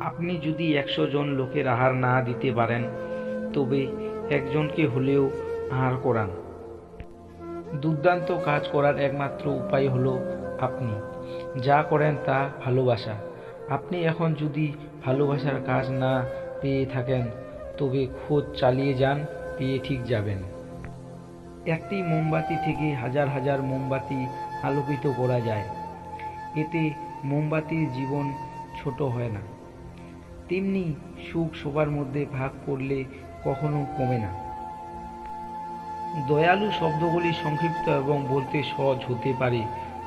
আপনি যদি একশো জন লোকের আহার না দিতে পারেন, তবে একজনকে হলেও আহার করান। দুর্দান্ত কাজ করার একমাত্র উপায় হলো আপনি। যা করেন তা ভালোবাসা। আপনি এখন যদি ভালোবাসার কাজ না পেয়ে থাকেন, তবে খোঁজ চালিয়ে যান, পেয়ে ঠিক যাবেন। একটি মোমবাতি থেকে হাজার হাজার মোমবাতি আলোকিত করা যায়। এতে মোমবাতির জীবন ছোট হয় না। তেমনি সুখ সবার মধ্যে ভাগ করলে কখনো কমে না। দয়ালু শব্দগুলি সংক্ষিপ্ত এবং বলতে সহজ হতে পারে,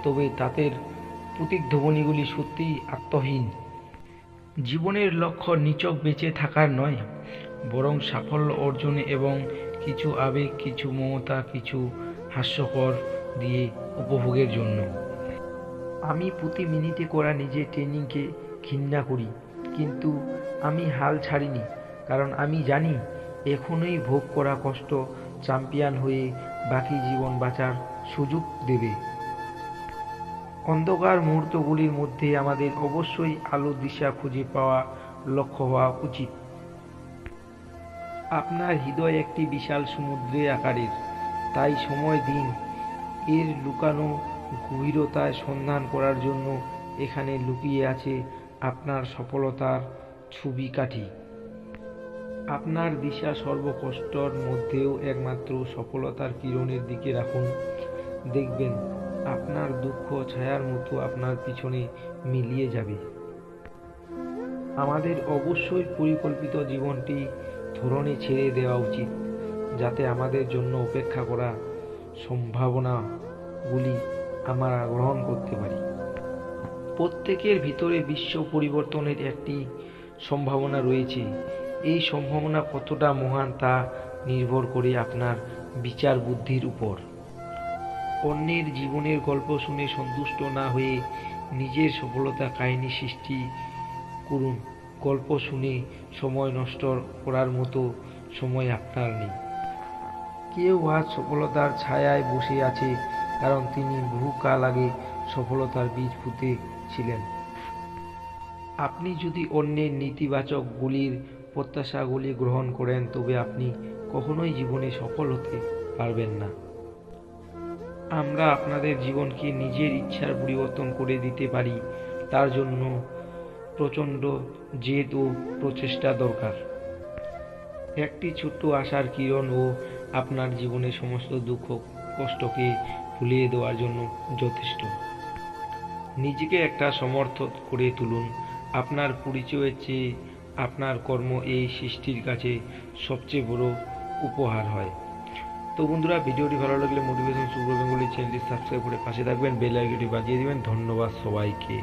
তবে তাদের প্রতিধ্বনিগুলি সত্যিই আত্মহীন। জীবনের লক্ষ্য নিচক বেঁচে থাকার নয়, বরং সাফল্য অর্জনে এবং কিছু আবেগ, কিছু মমতা, কিছু হাস্যকর দিয়ে উপভোগের জন্য। আমি প্রতি মিনিটে করা নিজের ট্রেনিংকে ঘৃণা করি, কিন্তু আমি হাল ছাড়িনি, কারণ আমি জানি এখনই ভোগ করা কষ্ট চ্যাম্পিয়ন হয়ে বাকি জীবন বাঁচার সুযোগ দেবে। অন্ধকার মুহূর্তগুলির মধ্যে আমাদের অবশ্যই আলো দিশা খুঁজে পাওয়া লক্ষ্য হওয়া উচিত। আপনার হৃদয় একটি বিশাল সমুদ্রের আকারের, তাই সময়, দিন এর লুকানো গভীরতায় সন্ধান করার জন্য এখানে লুকিয়ে আছে আপনার সফলতার ছবি কাঠি আপনার দিশা সর্বকষ্টর মধ্যেও একমাত্র সফলতার কিরণের দিকে রাখুন। দেখবেন, আপনার দুঃখ, ছায়ার মতো আপনার পিছনে মিলিয়ে যাবে। আমাদের অবশ্যই পরিকল্পিত জীবনটি ধরনে ছেড়ে দেওয়া উচিত, যাতে আমাদের জন্য অপেক্ষা করা সম্ভাবনাগুলি আমরা গ্রহণ করতে পারি। প্রত্যেকের ভিতরে বিশ্ব পরিবর্তনের একটি সম্ভাবনা রয়েছে। এই সম্ভাবনা কতটা মহান তা নির্ভর করে আপনার বিচার বুদ্ধির উপর। অন্যের জীবনের গল্প শুনে সন্তুষ্ট না হয়ে নিজের সফলতা কাহিনী সৃষ্টি করুন। গল্প শুনে সময় নষ্ট করার মতো সময় আপনার নেই। কেউ আজ সফলতার ছায়ায় বসে আছে, কারণ তিনি বহুকাল আগে সফলতার বীজ পুঁতেছিলেন আপনি যদি অন্যের নেতিবাচক নেতিবাচকগুলির প্রত্যাশাগুলি গ্রহণ করেন, তবে আপনি কখনোই জীবনে সফল হতে পারবেন না। আমরা আপনাদের জীবনকে নিজের ইচ্ছার পরিবর্তন করে দিতে পারি। তার জন্য প্রচণ্ড জেদ ও প্রচেষ্টা দরকার। একটি ছোট্ট আশার কিরণ ও আপনার জীবনের সমস্ত দুঃখ, কষ্টকে ভুলিয়ে দেওয়ার জন্য যথেষ্ট। নিজেকে একটা সমর্থ করে তুলুন। আপনার পরিচয়ের চেয়ে আপনার কর্ম এই সৃষ্টির কাছে সবচেয়ে বড় উপহার হয়। তো বন্ধুরা, ভিডিওটি ভালো লাগলে মোটিভেশন সুপ্র বেঙ্গলি চ্যানেলটি সাবস্ক্রাইব করে পাশে থাকবেন, বেল আইকনটি বাজিয়ে দেবেন। ধন্যবাদ সবাইকে।